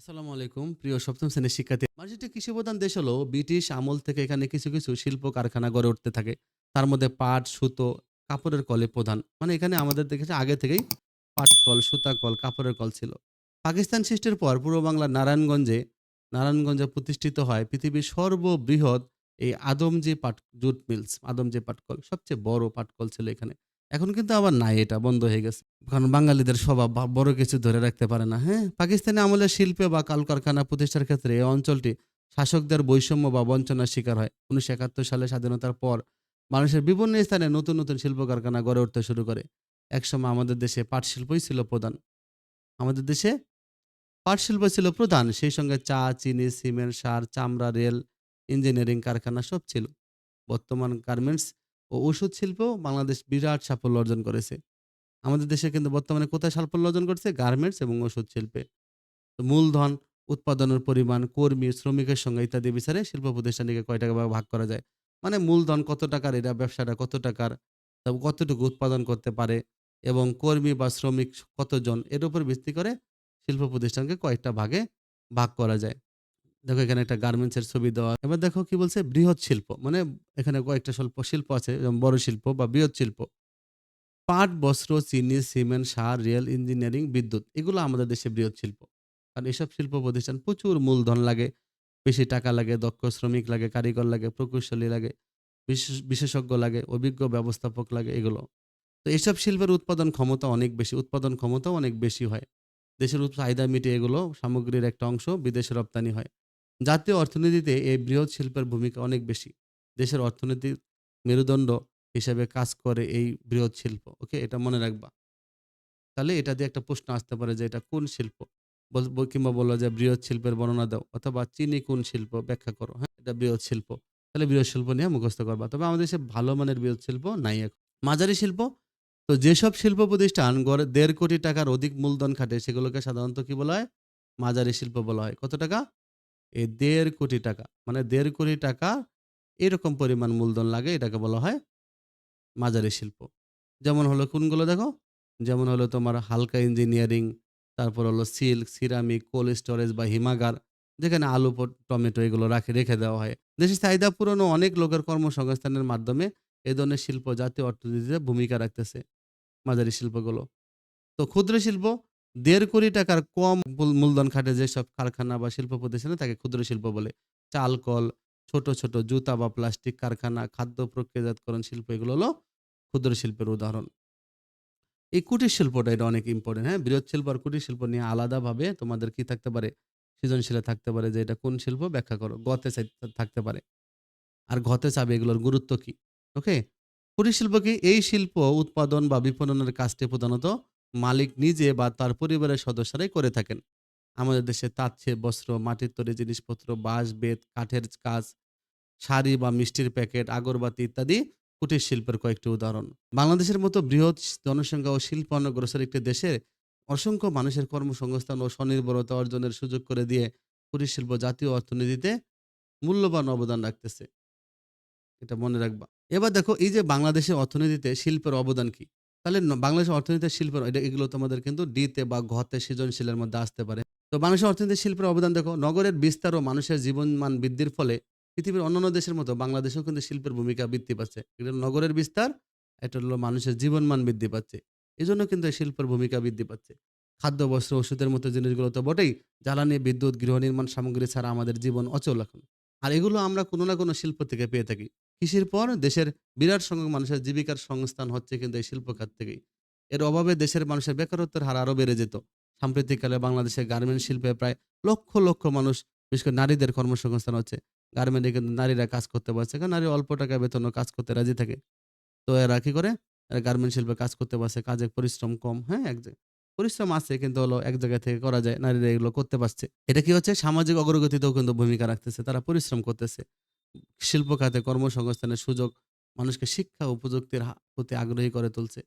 আসসালামু আলাইকুম, প্রিয় সপ্তম শ্রেণির শিক্ষার্থী। একটি কৃষি প্রধান দেশ হলো ব্রিটিশ আমল থেকে এখানে কিছু কিছু শিল্প কারখানা গড়ে উঠতে থাকে। তার মধ্যে পাট, সুতো, কাপড়ের কলে প্রধান। মানে এখানে আমাদের দেখেছে আগে থেকেই পাট কল, সুতা কল, কাপড়ের কল ছিল। পাকিস্তান সৃষ্টির পর পূর্ব বাংলার নারায়ণগঞ্জে নারায়ণগঞ্জে প্রতিষ্ঠিত হয় পৃথিবীর সর্ববৃহৎ এই আদমজি পাট, জুট মিলস, আদমজি পাটকল সবচেয়ে বড় পাটকল ছিল এখানে। এখন কিন্তু আবার নাই, এটা বন্ধ হয়ে গেছে। কারণ বাঙালিদের স্বভাব বড় কিছু ধরে রাখতে পারে না হ্যাঁ? পাকিস্তানি আমলের শিল্পে বা কলকারখানা প্রতিষ্ঠার ক্ষেত্রে এই অঞ্চলটি শাসকদের বৈষম্য বা বঞ্চনার শিকার হয়। উনিশশো একাত্তর সালে স্বাধীনতার পর মানুষের বিভিন্ন স্থানে নতুন নতুন শিল্প কারখানা গড়ে উঠতে শুরু করে। একসময় আমাদের দেশে পাট শিল্পই ছিল প্রধান। আমাদের দেশে পাট শিল্প ছিল প্রধান, সেই সঙ্গে চা, চিনি, সিমেন্ট, সার, চামড়া, রেল, ইঞ্জিনিয়ারিং কারখানা সব ছিল। বর্তমান গার্মেন্টস ও ওষুধ শিল্প বাংলাদেশ বিরাট সাফল্য অর্জন করেছে। আমাদের দেশে কিন্তু বর্তমানে কোথায় সাফল্য অর্জন করছে? গার্মেন্টস এবং ওষুধ শিল্পে। মূলধন, উৎপাদনের পরিমাণ, কর্মী, শ্রমিকের সঙ্গে ইত্যাদি বিচারে শিল্প প্রতিষ্ঠানটিকে কয় টাকা ভাগ করা যায়? মানে মূলধন কত টাকার এরা ব্যবসাটা কত টাকার কতটুকু উৎপাদন করতে পারে এবং কর্মী বা শ্রমিক কতজন, এর উপর ভিত্তি করে শিল্প প্রতিষ্ঠানকে কয়েকটা ভাগে ভাগ করা যায়। দেখো এখানে একটা গার্মেন্টসের ছবি দেওয়া। এবার দেখো কি বলছে? বৃহৎ শিল্প। মানে এখানে কয়েকটা শিল্প শিল্প আছে বড় শিল্প বা বৃহৎ শিল্প। পাট, বস্ত্র, চিনি, সিমেন্ট, সার রেল ইঞ্জিনিয়ারিং, বিদ্যুৎ, এগুলো আমাদের দেশে বৃহৎ শিল্প। কারণ এসব শিল্প প্রতিষ্ঠান প্রচুর মূলধন লাগে, বেশি টাকা লাগে, দক্ষ শ্রমিক লাগে, কারিগর লাগে, প্রকৌশলী লাগে, বিশেষ- বিশেষজ্ঞ লাগে, অভিজ্ঞ ব্যবস্থাপক লাগে, এগুলো। তো এসব শিল্পের উৎপাদন ক্ষমতা অনেক বেশি, উৎপাদন ক্ষমতাও অনেক বেশি হয়। দেশের চাহিদা মিটিয়ে এগুলো সামগ্রীর একটা অংশ বিদেশে রপ্তানি হয়। জাতীয় অর্থনীতিতে এই বৃহৎ শিল্পের ভূমিকা অনেক বেশি। দেশের অর্থনৈতিক মেরুদণ্ড হিসেবে কাজ করে এই বৃহৎ শিল্প, ওকে? এটা মনে রাখবা। তাহলে এটা দিয়ে একটা প্রশ্ন আসতে পারে যে এটা কোন শিল্প? বল- বল- কিংবা বলল যে বৃহৎ শিল্পের বর্ণনা দাও, অথবা চিনি কোন শিল্প ব্যাখ্যা করো হ্যাঁ? এটা বৃহৎ শিল্প। তাহলে বৃহৎ শিল্প নিয়ে মুখস্থ করবা। তবে আমাদের দেশে ভালো মানের বৃহৎ শিল্প নাই এখন। মাঝারি শিল্প? তো যেসব শিল্প প্রতিষ্ঠান গড়ে দেড় কোটি টাকার অধিক মূলধন খাটে, সেগুলোকে সাধারণত কি বলা হয়? মাঝারি শিল্প বলা হয়। কত টাকা? এই দেড় কোটি টাকা মানে দেড় কোটি টাকা এরকম পরিমাণ মূলধন লাগে, এটাকে বলা হয় মাঝারি শিল্প। যেমন হলো কোনগুলো দেখো? যেমন হলো তোমার হালকা ইঞ্জিনিয়ারিং, তারপর হলো সিল্ক, সিরামিক, কোল্ড স্টোরেজ বা হিমাগার, যেখানে আলু টমেটো এগুলো রাখে, রেখে দেওয়া হয়। দেশের চাহিদা পূরণ অনেক লোকের কর্মসংস্থানের মাধ্যমে এই ধরনের শিল্প জাতীয় অর্থনীতিতে ভূমিকা রাখতেছে মাঝারি শিল্পগুলো। তো ক্ষুদ্র শিল্প দেড় কোটি টাকার কম মূলধন খাটে যেসব কারখানা বা শিল্প প্রতিষ্ঠানে তাকে ক্ষুদ্র শিল্প বলে। চাল কল ছোট ছোট জুতা বা প্লাস্টিক কারখানা, খাদ্য প্রক্রিয়াজাতকরণ শিল্প, এগুলো হলো ক্ষুদ্র শিল্পের উদাহরণ। এই কুটির শিল্পটা এটা অনেক ইম্পর্টেন্ট হ্যাঁ? বৃহৎ শিল্প আর কুটির শিল্প নিয়ে আলাদাভাবে তোমাদের কি থাকতে পারে? সৃজনশীলে থাকতে পারে যে এটা কোন শিল্প? ব্যাখ্যা করো। গতে থাকতে পারে। আর ঘতে চাবে এগুলোর গুরুত্ব কি? ওকে কুটির শিল্প কি এই শিল্প উৎপাদন বা বিপণনের কাজটি প্রধানত মালিক নিজে বা তার পরিবারের সদস্যরাই করে থাকেন। আমাদের দেশে তাঁত ছে বস্ত্র, মাটির তৈরি জিনিসপত্র, বাঁশ, বেত, কাঠের কাজ, শাড়ি বা মিষ্টির প্যাকেট, আগরবাতি ইত্যাদি কুটির শিল্পের কয়েকটি উদাহরণ। বাংলাদেশের মতো বৃহৎ জনসংখ্যা ও শিল্পায়ন অগ্রসর একটি দেশের অসংখ্য মানুষের কর্মসংস্থান ও স্বনির্ভরতা অর্জনের সুযোগ করে দিয়ে কুটির শিল্প জাতীয় অর্থনীতিতে মূল্যবান অবদান রাখতেছে। এটা মনে রাখবা। এবার দেখো, এই যে বাংলাদেশের অর্থনীতিতে শিল্পের অবদান কি? তাহলে বাংলাদেশের অর্থনীতিতে শিল্পের এগুলো তোমাদের কিন্তু ডিতে বা ঘতে সৃজনশীলের মধ্যে আসতে পারে। তো বাংলাদেশের অর্থনীতিতে শিল্পের অবদান দেখো, নগরের বিস্তার ও মানুষের জীবনমান বৃদ্ধির ফলে পৃথিবীর অন্যান্য দেশের মতো বাংলাদেশেও কিন্তু শিল্পের ভূমিকা বৃদ্ধি পাচ্ছে। এটা নগরের বিস্তার, এটা হলো মানুষের জীবনমান বৃদ্ধি পাচ্ছে। এই জন্য কিন্তু এই শিল্পের ভূমিকা বৃদ্ধি পাচ্ছে। খাদ্য, বস্ত্র, ওষুধের মতো জিনিসগুলো তো বটেই, জ্বালানি, বিদ্যুৎ, গৃহ নির্মাণ সামগ্রী ছাড়া আমাদের জীবন অচল এখন। আর এগুলো আমরা কোনো না কোনো শিল্প থেকে পেয়ে থাকি। কৃষির পর দেশের বিরাট সংখ্যক মানুষের জীবিকার সংস্থান হচ্ছে কিন্তু এই শিল্প খাত থেকেই। এর অভাবে দেশের মানুষের বেকারত্বের হার আরও বেড়ে যেত। সাম্প্রতিককালে বাংলাদেশের গার্মেন্ট শিল্পে প্রায় লক্ষ লক্ষ মানুষ, বিশেষ করে নারীদের কর্মসংস্থান হচ্ছে। গার্মেন্টে কিন্তু নারীরা কাজ করতে পারছে কারণ নারী অল্প টাকায় বেতনও কাজ করতে রাজি থাকে। তো এরা কি করে? এরা গার্মেন্ট শিল্পে কাজ করতে পারছে কাজে পরিশ্রম কম হ্যাঁ এক জায়গায় পরিশ্রম আছে কিন্তু হলো এক জায়গা থেকে করা যায়, নারীরা এগুলো করতে পারছে। এটা কি হচ্ছে? সামাজিক অগ্রগতিতেও কিন্তু ভূমিকা রাখতেছে। তারা পরিশ্রম করতেছে। শিল্প খাতে, কর্মসংস্থানের সুযোগ মানুষকে শিক্ষা ও প্রযুক্তির প্রতি আগ্রহী করে তুলছে।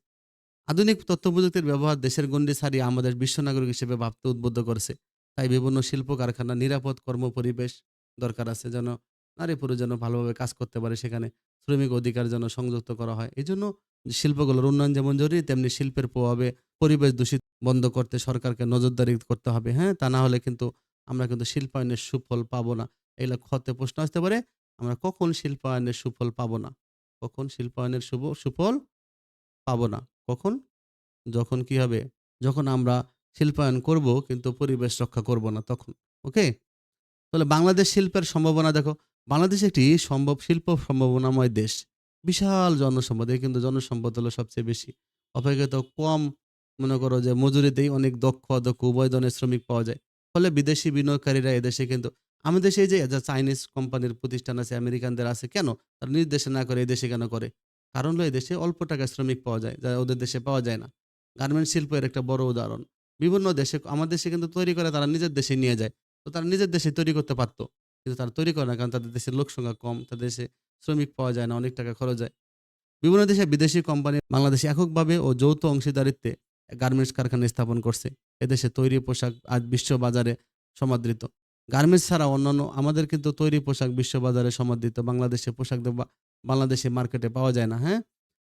আধুনিক তথ্য প্রযুক্তির ব্যবহার দেশের গণ্ডি ছাড়িয়ে আমাদের বিশ্ব নাগরিক হিসেবে ভাবতে উদ্বুদ্ধ করছে। তাই বিভিন্ন শিল্প কারখানা, নিরাপদ কর্ম পরিবেশ দরকার আছে যেন নারী পুরুষ যেন ভালোভাবে কাজ করতে পারে সেখানে। শ্রমিক অধিকার যেন সংযুক্ত করা হয়। এই জন্য শিল্পগুলোর উন্নয়ন যেমন জরুরি, তেমনি শিল্পের প্রভাবে পরিবেশ দূষিত বন্ধ করতে সরকারকে নজরদারি করতে হবে। হ্যাঁ তা না হলে কিন্তু আমরা কিন্তু শিল্পায়নের সুফল পাবো না। এগুলো ক্ষতে প্রশ্ন আসতে পারে, আমরা কখন শিল্পায়নের সুফল পাবো না? কখন শিল্পায়নের শুভ, সুফল পাবো না? কখন? যখন কি হবে? যখন আমরা শিল্পায়ন করব কিন্তু পরিবেশ রক্ষা করব না তখন, ওকে? তাহলে বাংলাদেশ শিল্পের সম্ভাবনা দেখো, বাংলাদেশ একটি সম্ভব, শিল্প সম্ভাবনাময় দেশ। বিশাল জনসম্পদ কিন্তু জনসম্পদ হলো সবচেয়ে বেশি। অপেক্ষাত কম মনে করো যে মজুরিতেই অনেক দক্ষ অদক্ষ উভয় ধরনের শ্রমিক পাওয়া যায়। ফলে বিদেশি বিনিয়োগকারীরা এদেশে কিন্তু আমাদের দেশে যে চাইনিজ কোম্পানির প্রতিষ্ঠান আছে, আমেরিকানদের আছে, কেন? তারা নিজ দেশে না করে, এই দেশে কেন করে? কারণ হলো এই দেশে অল্প টাকায় শ্রমিক পাওয়া যায়, যা ওদের দেশে পাওয়া যায় না। গার্মেন্টস শিল্পের একটা বড় উদাহরণ। বিভিন্ন দেশে, আমাদের দেশে কিন্তু তৈরি করে তারা নিজের দেশে নিয়ে যায়। তো তারা নিজের দেশে তৈরি করতে পারতো। কিন্তু তারা তৈরি করে না, কারণ তাদের দেশের লোক সংখ্যা কম, তাদের দেশে শ্রমিক পাওয়া যায় না, অনেক টাকা খরচ যায় বিভিন্ন দেশে বিদেশি কোম্পানি বাংলাদেশে এককভাবে ও যৌথ অংশীদারিত্বে গার্মেন্টস কারখানা স্থাপন করছে। এদেশে তৈরি পোশাক আজ বিশ্ব বাজারে সমাদৃত। গার্মেন্টস ছাড়া অন্যান্য আমাদের কিন্তু তৈরি পোশাক বিশ্ব বাজারে সমাদৃত। বাংলাদেশে পোশাক বাংলাদেশে মার্কেটে পাওয়া যায় না হ্যাঁ?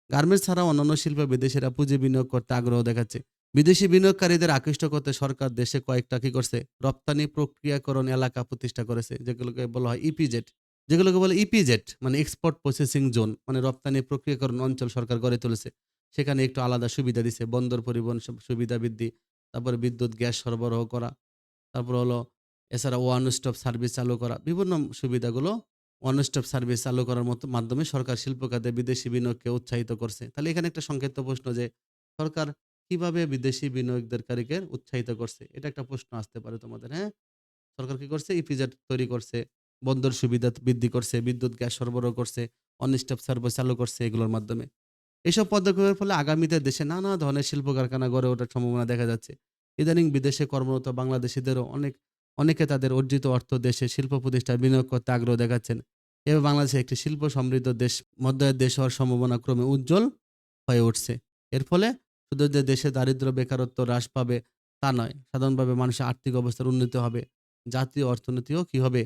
গার্মেন্টস ছাড়া অন্যান্য শিল্পে বিদেশিরা পুঁজি বিনিয়োগ করতে আগ্রহ দেখাচ্ছে। বিদেশি বিনিয়োগকারীদের আকৃষ্ট করতে সরকার দেশে কয়েকটা কি করছে? রপ্তানি প্রক্রিয়াকরণ এলাকা প্রতিষ্ঠা করেছে, যেগুলোকে বলা হয় ইপিজেড যেগুলোকে বলে ইপিজেড মানে এক্সপোর্ট প্রসেসিং জোন মানে রপ্তানি প্রক্রিয়াকরণ অঞ্চল সরকার গড়ে তুলেছে। সেখানে একটু আলাদা সুবিধা দিছে। বন্দর পরিবহন সুবিধা বৃদ্ধি, তারপরে বিদ্যুৎ, গ্যাস সরবরাহ করা, তারপর হলো এছাড়া ওয়ান স্টপ সার্ভিস চালু করা, বিভিন্ন সুবিধাগুলো ওয়ান স্টপ সার্ভিস চালু করার মতো, মাধ্যমে সরকার শিল্প খাতে বিদেশি বিনিয়োগকে উৎসাহিত করছে। তাহলে এখানে একটা সংক্ষিপ্ত প্রশ্ন যে, সরকার কীভাবে বিদেশি বিনিয়োগকারীকে উৎসাহিত করছে? এটা একটা প্রশ্ন আসতে পারে তোমাদের হ্যাঁ? সরকার কি করছে? ইপিজেড তৈরি করছে, বন্দর সুবিধা বৃদ্ধি করছে, বিদ্যুৎ, গ্যাস সরবরাহ করছে অনস্টপ সার্ভিস চালু করছে এগুলোর মাধ্যমে। এইসব পদক্ষেপের ফলে আগামীতে দেশে নানা ধরনের শিল্প কারখানা গড়ে ওঠার সম্ভাবনা দেখা যাচ্ছে। ইদানিং বিদেশে কর্মরত বাংলাদেশিদেরও অনেক, অনেকে তাদের অর্জিত অর্থ দেশে শিল্প প্রতিষ্ঠায় বিনিয়োগ করতে আগ্রহ দেখাচ্ছেন। এভাবে বাংলাদেশে একটি শিল্প সমৃদ্ধ দেশ মধ্যায়ের দেশ হওয়ার সম্ভাবনা ক্রমে উজ্জ্বল হয়ে উঠছে। এর ফলে শুধু যে দেশে দারিদ্র, বেকারত্ব হ্রাস পাবে তা নয়, সাধারণভাবে মানুষের আর্থিক অবস্থার উন্নতি হবে, জাতীয় অর্থনীতিও কি হবে,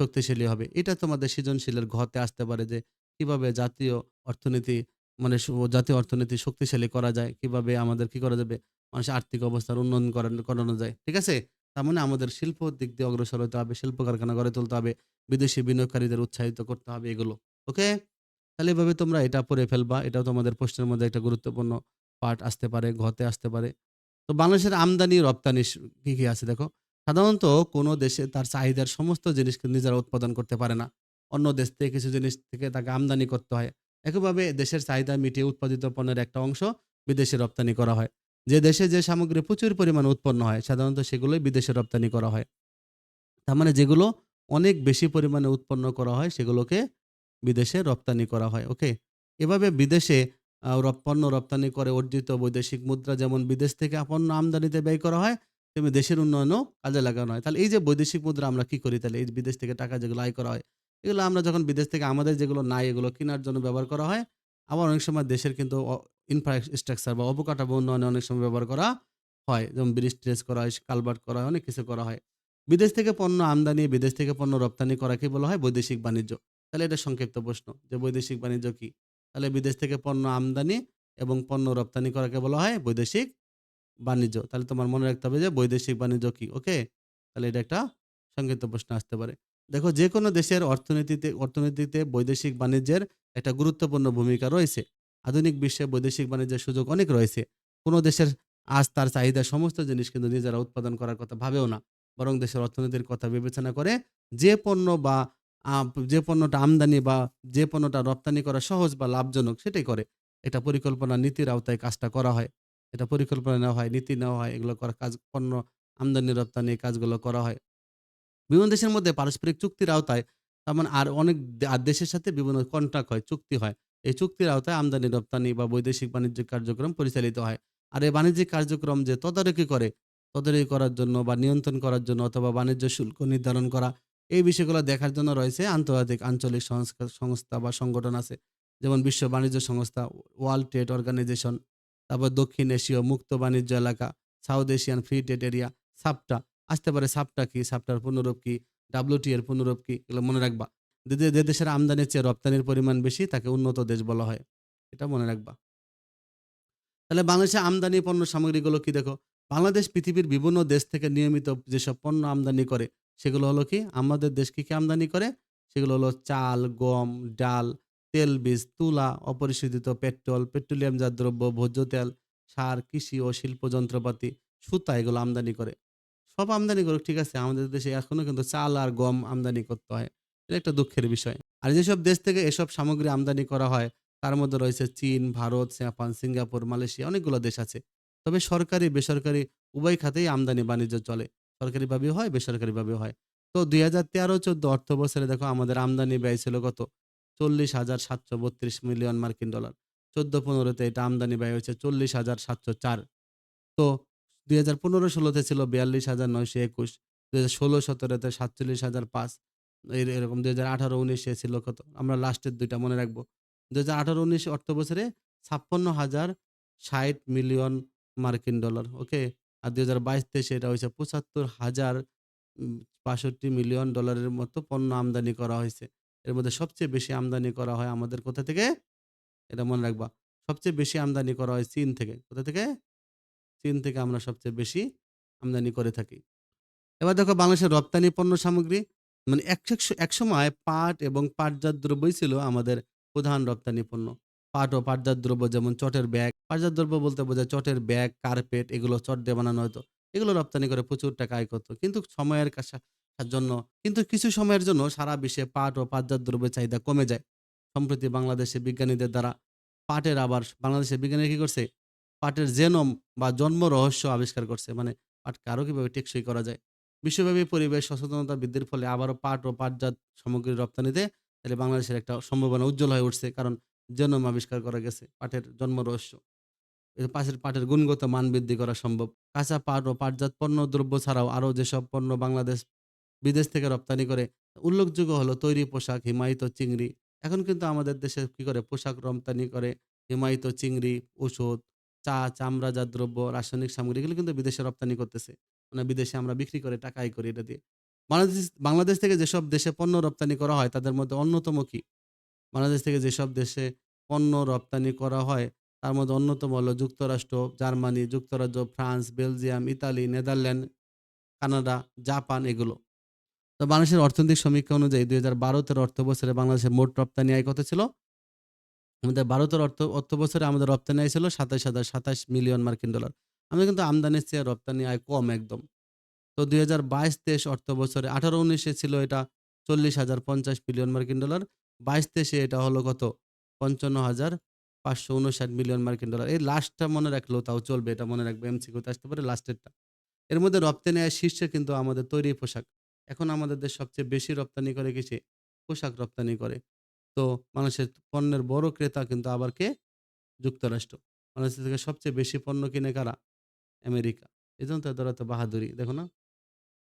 শক্তিশালী হবে। এটা তোমাদের সৃজনশীলের ঘতে আসতে পারে যে কীভাবে জাতীয় অর্থনীতি মানে জাতীয় অর্থনীতি শক্তিশালী করা যায়, কীভাবে আমাদের কি করা যাবে? মানুষের আর্থিক অবস্থার উন্নয়ন করানো যায়, ঠিক আছে? তার মানে আমাদের শিল্প দিক দিয়ে অগ্রসর হতে হবে, শিল্প কারখানা গড়ে তুলতে হবে, বিদেশি বিনিয়োগকারীদের উৎসাহিত করতে হবে এগুলো, ওকে? তাহলে এভাবে তোমরা এটা পড়ে ফেলবা, এটাও তোমাদের প্রশ্নের মধ্যে একটা গুরুত্বপূর্ণ পার্ট আসতে পারে ঘতে আসতে পারে। তো বাংলাদেশের আমদানি, রপ্তানি কি কি আছে দেখো? সাধারণত কোনো দেশে তার চাহিদার সমস্ত জিনিস কিন্তু নিজেরা উৎপাদন করতে পারে না। অন্য দেশ থেকে কিছু জিনিস থেকে তাকে আমদানি করতে হয়। একইভাবে দেশের চাহিদা মিটিয়ে উৎপাদিত পণ্যের একটা অংশ বিদেশে রপ্তানি করা হয়। যে দেশে যে সামগ্রী প্রচুর পরিমাণে উৎপন্ন হয়, সাধারণত সেগুলোই বিদেশে রপ্তানি করা হয়। তার মানে যেগুলো অনেক বেশি পরিমাণে উৎপন্ন করা হয়, সেগুলোকে বিদেশে রপ্তানি করা হয়, ওকে? এভাবে বিদেশে পণ্য রপ্তানি করে অর্জিত বৈদেশিক মুদ্রা যেমন বিদেশ থেকে পণ্য আমদানিতে ব্যয় করা হয়, তেমনি দেশের উন্নয়নও কাজে লাগানো হয়। তাহলে এই যে বৈদেশিক মুদ্রা আমরা কি করি তাহলে? এই বিদেশ থেকে টাকা যেগুলো আয় করা হয় এগুলো আমরা যখন বিদেশ থেকে আমাদের যেগুলো নাই, এগুলো কেনার জন্য ব্যবহার করা হয়, আবার অনেক সময় দেশের কিন্তু ইনফ্রাস্ট্রাকচার বা অবকাঠামো উন্নয়নে অনেক সময় ব্যবহার করা হয়। যেমন ব্রিজ ট্রেস করা হয়, কালভার্ট করা হয়, অনেক কিছু করা হয়। বিদেশ থেকে পণ্য আমদানি, বিদেশ থেকে পণ্য রপ্তানি করাকে বলা হয়? বৈদেশিক বাণিজ্য। তাহলে এটা সংক্ষিপ্ত প্রশ্ন, যে বৈদেশিক বাণিজ্য কি? তাহলে বিদেশ থেকে পণ্য আমদানি এবং পণ্য রপ্তানি করাকে বলা হয় বৈদেশিক বাণিজ্য। তাহলে তোমার মনে রাখতে হবে যে বৈদেশিক বাণিজ্য কি? ওকে? তাহলে এটা একটা সংক্ষিপ্ত প্রশ্ন আসতে পারে। দেখো যে কোনো দেশের অর্থনীতিতে অর্থনীতিতে বৈদেশিক বাণিজ্যের একটা গুরুত্বপূর্ণ ভূমিকা রয়েছে। আধুনিক বিশ্বে বৈদেশিক বাণিজ্যের সুযোগ অনেক রয়েছে। কোনো দেশের আজ তার চাহিদা সমস্ত জিনিস কিন্তু নিজেরা উৎপাদন করার কথা ভাবেও না। বরং দেশের অর্থনীতির কথা বিবেচনা করে যে পণ্য বা যে পণ্যটা আমদানি বা যে পণ্যটা রপ্তানি করা সহজ বা লাভজনক সেটাই করে। এটা পরিকল্পনা নীতির আওতায় কাজটা করা হয়। এটা পরিকল্পনা নেওয়া হয়, নীতি নেওয়া হয়, এগুলো করা কাজ, পণ্য আমদানি, রপ্তানি কাজগুলো করা হয়। বিভিন্ন দেশের মধ্যে পারস্পরিক চুক্তির আওতায়, তার মানে আর অনেক দেশের সাথে বিভিন্ন কন্ট্রাক্ট হয়, চুক্তি হয়। এই চুক্তির আওতায় আমদানি, রপ্তানি বা বৈদেশিক বাণিজ্যিক কার্যক্রম পরিচালিত হয়। আর এই বাণিজ্যিক কার্যক্রম যে তদারকি করে, তদারকি করার জন্য বা নিয়ন্ত্রণ করার জন্য অথবা বাণিজ্য শুল্ক নির্ধারণ করা, এই বিষয়গুলো দেখার জন্য রয়েছে আন্তর্জাতিক আঞ্চলিক সংস্থা সংস্থা বা সংগঠন আছে। যেমন বিশ্ব বাণিজ্য সংস্থা ওয়ার্ল্ড ট্রেড অর্গানাইজেশন তারপর দক্ষিণ এশীয় মুক্ত বাণিজ্য এলাকা South Asian free trade area SAPTA. আসতে পারে সাপটা কি, সাপটার পুনরূপ কি ডাব্লিউটি এর পুনরূপ কি, এগুলো মনে রাখবা। যে দেশের আমদানির চেয়ে রপ্তানির পরিমাণ বেশি, তাকে উন্নত দেশ বলা হয়। এটা মনে রাখবা। তাহলে বাংলাদেশে আমদানি পণ্য সামগ্রীগুলো কি দেখো? বাংলাদেশ পৃথিবীর বিভিন্ন দেশ থেকে নিয়মিত যেসব পণ্য আমদানি করে, সেগুলো হলো কি? আমাদের দেশ কি কি আমদানি করে? সেগুলো হলো চাল, গম, ডাল, তেল বীজ, তুলা, অপরিশোধিত পেট্রোল, পেট্রোলিয়ামজাত দ্রব্য, ভোজ্য তেল, সার, কৃষি ও শিল্প যন্ত্রপাতি সুতা এগুলো আমদানি করে। সব আমদানি করুক, ঠিক আছে? আমাদের দেশে এখনও কিন্তু চাল আর গম আমদানি করতে হয়। এটা একটা দুঃখের বিষয়। আর যেসব দেশ থেকে এসব সামগ্রী আমদানি করা হয়, তার মধ্যে রয়েছে চীন, ভারত, জাপান, সিঙ্গাপুর, মালয়েশিয়া অনেকগুলো দেশ আছে। তবে সরকারি, বেসরকারি উভয় খাতেই আমদানি বাণিজ্য চলে। সরকারিভাবে হয় বেসরকারিভাবে হয়। তো দুই হাজার তেরো, চোদ্দ অর্থ বছরে দেখো আমাদের আমদানি ব্যয় ছিল কত? চল্লিশ হাজার সাতশো বত্রিশ মিলিয়ন মার্কিন ডলার। চোদ্দ পনেরোতে এটা আমদানি ব্যয় হয়েছে চল্লিশ হাজার সাতশো চার। তো দুই হাজার পনেরো ষোলোতে ছিল বিয়াল্লিশ হাজার নয়শো একুশ, দুই হাজার ষোলো সতেরোতে সাতচল্লিশ হাজার পাঁচ এর- এরকম দুই হাজার আঠারো উনিশে ছিল কত? আমরা লাস্টের দুইটা মনে রাখব। দুই হাজার আঠারো উনিশ অর্থ বছরে ছাপ্পান্ন হাজার ষাট মিলিয়ন মার্কিন ডলার, ওকে? আর দুই হাজার বাইশ তেইশে এটা হয়েছে পঁচাত্তর হাজার বাষট্টি মিলিয়ন ডলারের মতো পণ্য আমদানি করা হয়েছে। এর মধ্যে সবচেয়ে বেশি আমদানি করা হয় আমাদের কোথা থেকে? এটা মনে রাখবা, সবচেয়ে বেশি আমদানি করা হয় চীন থেকে। কোথা থেকে? চীন থেকে আমরা সবচেয়ে বেশি আমদানি করে থাকি। এবার দেখো বাংলাদেশের রপ্তানি পণ্য সামগ্রী মানে এক এক সময় পাট এবং পাটজাত দ্রব্যই ছিল আমাদের প্রধান রপ্তানি পণ্য। পাট ও পাটজাত দ্রব্য যেমন চটের ব্যাগ, পাটজাত দ্রব্য বলতে বোঝায় চটের ব্যাগ, কার্পেট, এগুলো চট দিয়ে বানানো হতো। এগুলো রপ্তানি করে প্রচুর টাকা আয় করতো। কিন্তু সময়ের জন্য, কিন্তু কিছু সময়ের জন্য সারা বিশ্বে পাট ও পাটজাত দ্রব্যের চাহিদা কমে যায়। সম্প্রতি বাংলাদেশে বিজ্ঞানীদের দ্বারা পাটের আবার বাংলাদেশের বিজ্ঞানীরা কি করছে? পাটের জেনম বা জন্ম রহস্য আবিষ্কার করছে। মানে পাটকে আরও কীভাবে টেকসই করা যায়? বিশ্বব্যাপী পরিবেশ সচেতনতা বৃদ্ধির ফলে আবারও পাট ও পাটজাত সামগ্রী রপ্তানিতে তাহলে বাংলাদেশের একটা সম্ভাবনা উজ্জ্বল হয়ে উঠছে, কারণ জেনম আবিষ্কার করা গেছে পাটের জন্ম রহস্য। পাশের পাটের গুণগত মান বৃদ্ধি করা সম্ভব। কাঁচা পাট ও পাটজাত পণ্য দ্রব্য ছাড়াও আরও যেসব পণ্য বাংলাদেশ, বিদেশ থেকে রপ্তানি করে উল্লেখযোগ্য হলো তৈরি পোশাক, হিমায়িত চিংড়ি। এখন কিন্তু আমাদের দেশে কি করে পোশাক রপ্তানি করে, হিমায়িত চিংড়ি, ওষুধ চা, চামড়াজাত দ্রব্য, রাসায়নিক সামগ্রী, এগুলো কিন্তু বিদেশে রপ্তানি করতেছে। মানে বিদেশে আমরা বিক্রি করে, টাকা আয় করি এটা দিয়ে। বাংলাদেশ বাংলাদেশ থেকে যেসব দেশে পণ্য রপ্তানি করা হয়, তাদের মধ্যে অন্যতম কি? বাংলাদেশ থেকে যেসব দেশে পণ্য রপ্তানি করা হয়, তার মধ্যে অন্যতম হলো যুক্তরাষ্ট্র, জার্মানি, যুক্তরাজ্য, France, Belgium, Italy, Netherland, Canada, Japan, এগুলো। তো বাংলাদেশের অর্থনৈতিক সমীক্ষা অনুযায়ী দুই হাজার বারো তেরো অর্থ বছরে বাংলাদেশের মোট রপ্তানি আয় কত ছিল? আমাদের ভারতের অর্থ অর্থ বছরে আমাদের রপ্তানি আয় ছিল সাতাশ হাজার সাতাশ মিলিয়ন মার্কিন ডলার। আমাদের কিন্তু আমদানির চেয়ে রপ্তানি আয় কম একদম। তো দুই হাজার বাইশ তেইশ অর্থ বছরে আঠারো উনিশে ছিল এটা চল্লিশ হাজার পঞ্চাশ মিলিয়ন মার্কিন ডলার। বাইশ তেইশে এটা হলো কত? পঞ্চান্ন হাজার পাঁচশো উনষাট মিলিয়ন মার্কিন ডলার। এই লাস্টটা মনে রাখলেও তাও চলবে, এটা মনে রাখবে এমসিকিউতে আসতে পারে লাস্টেরটা এর মধ্যে রপ্তানি আয় শীর্ষে কিন্তু আমাদের তৈরি পোশাক। এখন আমাদের দেশ সবচেয়ে বেশি রপ্তানি করে কিছু পোশাক রপ্তানি করে। তো মানুষের পণ্যের বড় ক্রেতা কিন্তু আবার কে? যুক্তরাষ্ট্র। বাংলাদেশ থেকে সবচেয়ে বেশি পণ্য কিনে কারা? আমেরিকা। এই জন্য তাদের এত বাহাদুরি, দেখো না?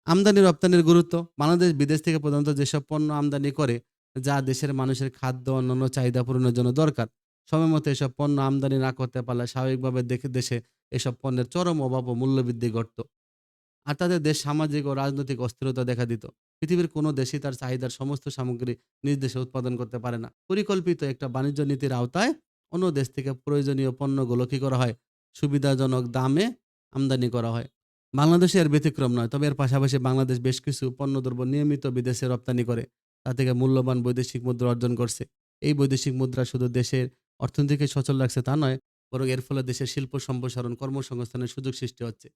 আমদানি রপ্তানির গুরুত্ব। বাংলাদেশ বিদেশ থেকে প্রধানত যেসব পণ্য আমদানি করে, যা দেশের মানুষের খাদ্য, অন্যান্য চাহিদা পূরণের জন্য দরকার, সময় মতো এসব পণ্য আমদানি না করতে পারলে স্বাভাবিকভাবে দেখে দেশে এসব পণ্যের চরম অভাব ও মূল্যবৃদ্ধি ঘটত। আর তাদের দেশ সামাজিক ও রাজনৈতিক অস্থিরতা দেখা দিত। পৃথিবীর কোনো দেশই তার চাহিদার সমস্ত সামগ্রী নিজ দেশে উৎপাদন করতে পারে না। পরিকল্পিত একটা বাণিজ্য নীতির আওতায় অন্য দেশ থেকে প্রয়োজনীয় পণ্যগুলো কি করা হয়? সুবিধাজনক দামে আমদানি করা হয়। বাংলাদেশে এর ব্যতিক্রম নয়, তবে এর পাশাপাশি বাংলাদেশ বেশ কিছু পণ্যদ্রব্য নিয়মিত বিদেশে রপ্তানি করে, তা থেকে মূল্যবান বৈদেশিক মুদ্রা অর্জন করছে। এই বৈদেশিক মুদ্রা শুধু দেশের অর্থনীতিকে সচল রাখছে তা নয়, বরং এর ফলে দেশের শিল্প সম্প্রসারণ, কর্মসংস্থানের সুযোগ সৃষ্টি হচ্ছে।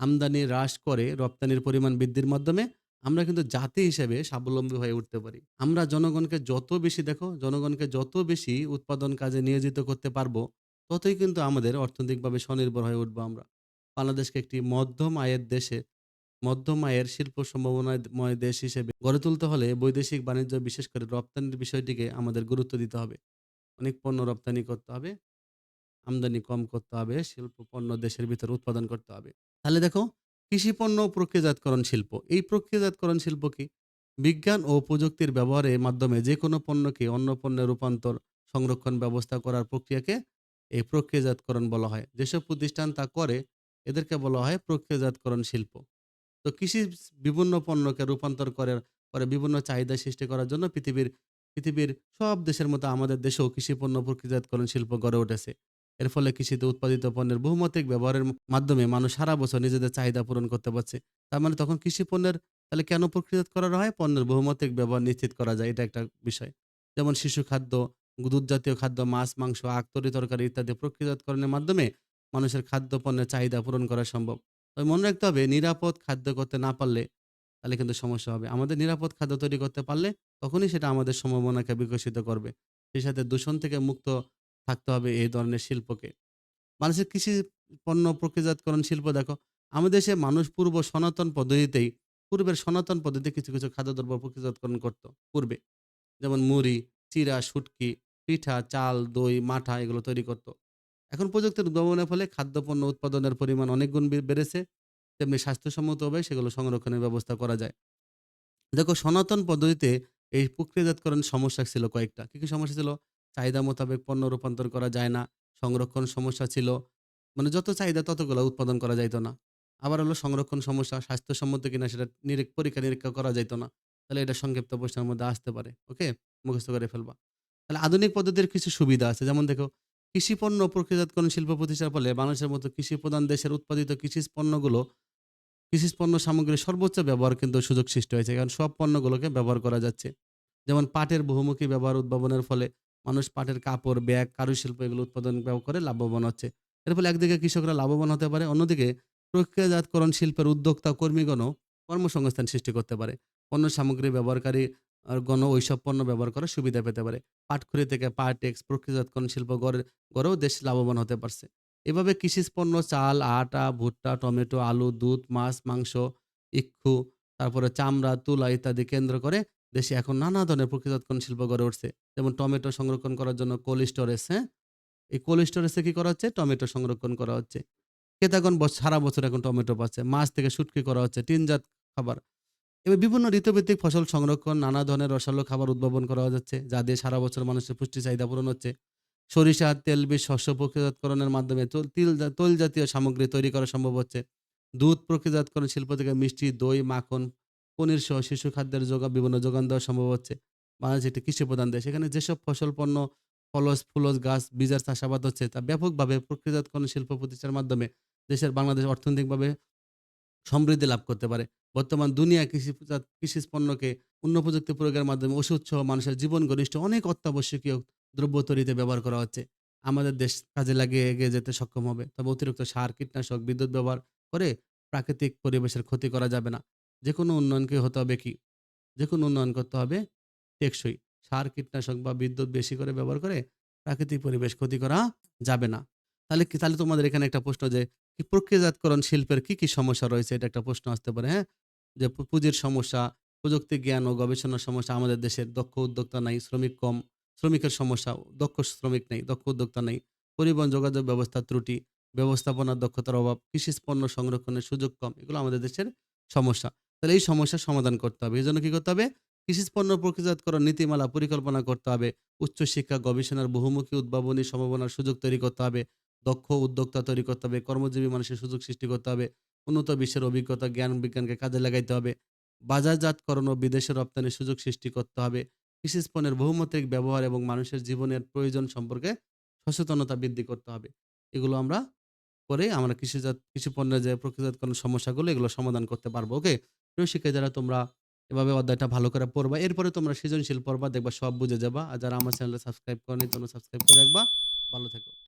আমদানি হ্রাস করে রপ্তানির পরিমাণ বৃদ্ধির মাধ্যমে আমরা কিন্তু জাতি হিসেবে স্বাবলম্বী হয়ে উঠতে পারি। আমরা জনগণকে যত বেশি দেখো, জনগণকে যত বেশি উৎপাদন কাজে নিয়োজিত করতে পারব, ততই কিন্তু আমাদের অর্থনৈতিকভাবে স্বনির্ভর হয়ে উঠবো আমরা। বাংলাদেশকে একটি মধ্যম আয়ের দেশে, মধ্যম আয়ের শিল্প সম্ভাবনাময় দেশ হিসেবে গড়ে তুলতে হলে বৈদেশিক বাণিজ্য, বিশেষ করে রপ্তানির বিষয়টিকে আমাদের গুরুত্ব দিতে হবে। অনেক পণ্য রপ্তানি করতে হবে, আমদানি কম করতে হবে, শিল্প পণ্য দেশের ভিতর উৎপাদন করতে হবে। তাহলে দেখো কৃষি পণ্য ও প্রক্রিয়াজাতকরণ শিল্প। এই প্রক্রিয়াজাতকরণ শিল্প কি? বিজ্ঞান ও প্রযুক্তির ব্যবহারের মাধ্যমে যে কোনো পণ্যকে অন্য পণ্যে রূপান্তর, সংরক্ষণ ব্যবস্থা করার প্রক্রিয়াকে এই প্রক্রিয়াজাতকরণ বলা হয়। যেসব প্রতিষ্ঠান তা করে, এদেরকে বলা হয় প্রক্রিয়াজাতকরণ শিল্প। তো কৃষি বিভিন্ন পণ্যকে রূপান্তর করে করে বিভিন্ন চাহিদা সৃষ্টি করার জন্য পৃথিবীর পৃথিবীর সব দেশের মতো আমাদের দেশেও কৃষি পণ্য প্রক্রিয়াজাতকরণ শিল্প গড়ে উঠেছে। এর ফলে কৃষিতে উৎপাদিত পণ্যের বহুমাত্রিক ব্যবহারের মাধ্যমে মানুষ সারা বছর নিজেদের চাহিদা পূরণ করতে পারছে। তার মানে তখন কৃষি পণ্যের তাহলে কেন প্রক্রিয়াজাত করা হয়? পণ্যের বহুমাত্রিক ব্যবহার নিশ্চিত করা যায়, এটা একটা বিষয়। যেমন শিশু খাদ্য, দুধ জাতীয় খাদ্য, মাছ, মাংস, আখ, তরি তরকারি ইত্যাদি প্রক্রিয়াজাতকরণের মাধ্যমে মানুষের খাদ্য পণ্যের চাহিদা পূরণ করা সম্ভব। তবে মনে রাখতে হবে, নিরাপদ খাদ্য করতে না পারলে তাহলে কিন্তু সমস্যা হবে। আমাদের নিরাপদ খাদ্য তৈরি করতে পারলে তখনই সেটা আমাদের সম্ভাবনাকে বিকশিত করবে। সেই সাথে দূষণ থেকে মুক্ত থাকতে হবে এই ধরনের শিল্পকে। মানুষের কৃষি পণ্য প্রক্রিয়াজাতকরণ শিল্প দেখো, আমাদের দেশে মানুষ পূর্ব সনাতন পদ্ধতিতেই, পূর্বের সনাতন পদ্ধতিতে কিছু কিছু খাদ্যদ্রব্য প্রক্রিয়াজাতকরণ করত পূর্বে। যেমন মুড়ি চিরা শুটকি, পিঠা, চাল, দই, মাঠা এগুলো তৈরি করত। এখন প্রযুক্তির উদ্ভাবনের ফলে খাদ্যপণ্য উৎপাদনের পরিমাণ অনেক গুণ বেড়েছে। তেমনি স্বাস্থ্যসম্মতভাবে সেগুলো সংরক্ষণের ব্যবস্থা করা যায়। দেখো, সনাতন পদ্ধতিতে এই প্রক্রিয়াজাতকরণ সমস্যা ছিল কয়েকটা। কি কি সমস্যা ছিল? চাহিদা মোতাবেক পণ্য রূপান্তর করা যায় না, সংরক্ষণ সমস্যা ছিল। মানে যত চাহিদা ততগুলো উৎপাদন করা যাইতো না। আবার হলো সংরক্ষণ সমস্যা স্বাস্থ্যসম্মত কিনা সেটা পরীক্ষা নিরীক্ষা করা যাইতো না। তাহলে এটা সংক্ষিপ্ত প্রশ্নের মধ্যে আসতে পারে, ওকে? মুখস্থ করে ফেলবা। তাহলে আধুনিক পদ্ধতির কিছু সুবিধা আছে। যেমন দেখো, কৃষি পণ্য প্রক্রিয়াজাতকরণ শিল্প প্রতিষ্ঠার ফলে বাংলাদেশের মতো কৃষি প্রধান দেশের উৎপাদিত কৃষি পণ্যগুলো, কৃষি পণ্য সামগ্রীর সর্বোচ্চ ব্যবহার কিন্তু সুযোগ সৃষ্টি হয়েছে। কারণ সব পণ্যগুলোকে ব্যবহার করা যাচ্ছে। যেমন পাটের বহুমুখী ব্যবহার উদ্ভাবনের ফলে মানুষ পাটের কাপড়, ব্যাগ, কারুশিল্প এগুলো উৎপাদন করে লাভবান হচ্ছে। এর ফলে একদিকে কৃষকরা লাভবান হতে পারে, অন্যদিকে প্রক্রিয়াজাতকরণ শিল্পের উদ্যোক্তা, কর্মীগণও কর্মসংস্থান সৃষ্টি করতে পারে। পণ্য সামগ্রী ব্যবহারকারী গণ ওইসব পণ্য ব্যবহার করার সুবিধা পেতে পারে। পাটখড়ি থেকে পাটেক্স প্রক্রিয়াজাতকরণ শিল্প গড়ে, গড়েও দেশ লাভবান হতে পারছে। এভাবে কৃষি পণ্য চাল, আটা, ভুট্টা, টমেটো, আলু, দুধ, মাছ, মাংস, ইক্ষু, তারপরে চামড়া, তুলা ইত্যাদি কেন্দ্র করে দেশে এখন নানা ধরনের প্রক্রিয়াজাতকরণ শিল্প গড়ে উঠছে। যেমন টমেটো সংরক্ষণ করার জন্য কোল্ড স্টোরেজ হ্যাঁ? এই কোল্ড স্টোরেজে কি করা হচ্ছে? টমেটো সংরক্ষণ করা হচ্ছে। ক্রেতাগণ সারা বছর এখন টমেটো পাচ্ছে। মাছ থেকে শুটকি করা হচ্ছে টিনজাত খাবার। এবার বিভিন্ন ঋতুভিত্তিক ফসল সংরক্ষণ, নানা ধরনের রসালো খাবার উদ্ভাবন করা যাচ্ছে, যা দিয়ে সারা বছর মানুষের পুষ্টি চাহিদা পূরণ হচ্ছে। সরিষা তেলবীজ শস্য প্রক্রিয়াজাতকরণের মাধ্যমে তৈল, তিল- জাতীয় সামগ্রী তৈরি করা সম্ভব হচ্ছে। দুধ প্রক্রিয়াজাতকরণ শিল্প থেকে মিষ্টি, দই, মাখন পনির সহ শিশু খাদ্যের যোগা বিভিন্ন যোগান দেওয়া সম্ভব হচ্ছে। বাংলাদেশ একটি কৃষি প্রধান দেশ। এখানে যেসব ফসল, পণ্য, ফলস, ফুলস, গাছ, বীজার চাষাবাদ হচ্ছে, তা ব্যাপকভাবে প্রক্রিয়াজাতকরণ শিল্প প্রতিষ্ঠার মাধ্যমে দেশের বাংলাদেশ অর্থনৈতিকভাবে সমৃদ্ধি লাভ করতে পারে। বর্তমান দুনিয়া কৃষি কৃষি পণ্যকে উন্নত প্রযুক্তি প্রয়োগের মাধ্যমে ওষুধ সহ মানুষের জীবন ঘনিষ্ঠ অনেক অত্যাবশ্যকীয় দ্রব্য তৈরিতে ব্যবহার করা হচ্ছে। আমাদের দেশ কাজে লাগিয়ে এগিয়ে যেতে সক্ষম হবে। তবে অতিরিক্ত সার, কীটনাশক, বিদ্যুৎ ব্যবহার করে প্রাকৃতিক পরিবেশের ক্ষতি করা যাবে না। যে কোনো উন্নয়নকে হতে হবে কি? যে কোনো উন্নয়ন করতে হবে টেকসই। সার, কীটনাশক বা বিদ্যুৎ বেশি করে ব্যবহার করে প্রাকৃতিক পরিবেশ ক্ষতি করা যাবে না। তাহলে কি, তাহলে তোমাদের এখানে একটা প্রশ্ন যে প্রক্রিয়াজাতকরণ শিল্পের কি কি সমস্যা রয়েছে? এটা একটা প্রশ্ন আসতে পারে হ্যাঁ? যে পুঁজির সমস্যা, প্রযুক্তি জ্ঞান ও গবেষণার সমস্যা আমাদের দেশের দক্ষ উদ্যোক্তা নাই, শ্রমিক কম, শ্রমিকের সমস্যা, দক্ষ শ্রমিক নেই, দক্ষ উদ্যোক্তা নেই, পরিবহন যোগাযোগ ব্যবস্থার ত্রুটি, ব্যবস্থাপনার দক্ষতার অভাব কৃষি পণ্য সংরক্ষণের সুযোগ কম, এগুলো আমাদের দেশের সমস্যা। তাহলে এই সমস্যার সমাধান করতে হবে। এই জন্য কি করতে হবে? কৃষি পণ্য প্রক্রিয়াজাতকরণ নীতিমালা পরিকল্পনা করতে হবে। উচ্চশিক্ষা, গবেষণার বহুমুখী উদ্ভাবনী সম্ভাবনার সুযোগ তৈরি করতে হবে। দক্ষ উদ্যোক্তা তৈরি করতে হবে। কর্মজীবী মানুষের সুযোগ সৃষ্টি করতে হবে। উন্নত বিশ্বের অভিজ্ঞতা, জ্ঞান, বিজ্ঞানকে কাজে লাগাইতে হবে। বাজারজাতকরণ ও বিদেশে রপ্তানির সুযোগ সৃষ্টি করতে হবে। কৃষি পণ্যের বহুমাত্রিক ব্যবহার এবং মানুষের জীবনের প্রয়োজন সম্পর্কে সচেতনতা বৃদ্ধি করতে হবে। এগুলো আমরা করে আমরা কৃষিজাত কৃষি পণ্যের যে প্রক্রিয়াজাতকরণ সমস্যাগুলো, এগুলো সমাধান করতে পারব। ওকে? প্রিয় শিক্ষায় যারা তোমরা এভাবে অধ্যায়টা ভালো করে পড়বা, এরপরে তোমরা সৃজনশীল পড়বা, দেখবা সব বুঝে যাবা। আর যারা আমার চ্যানেলে সাবস্ক্রাইব করেনি, তোমরা সাবস্ক্রাইব করে রাখবা। ভালো থেকো।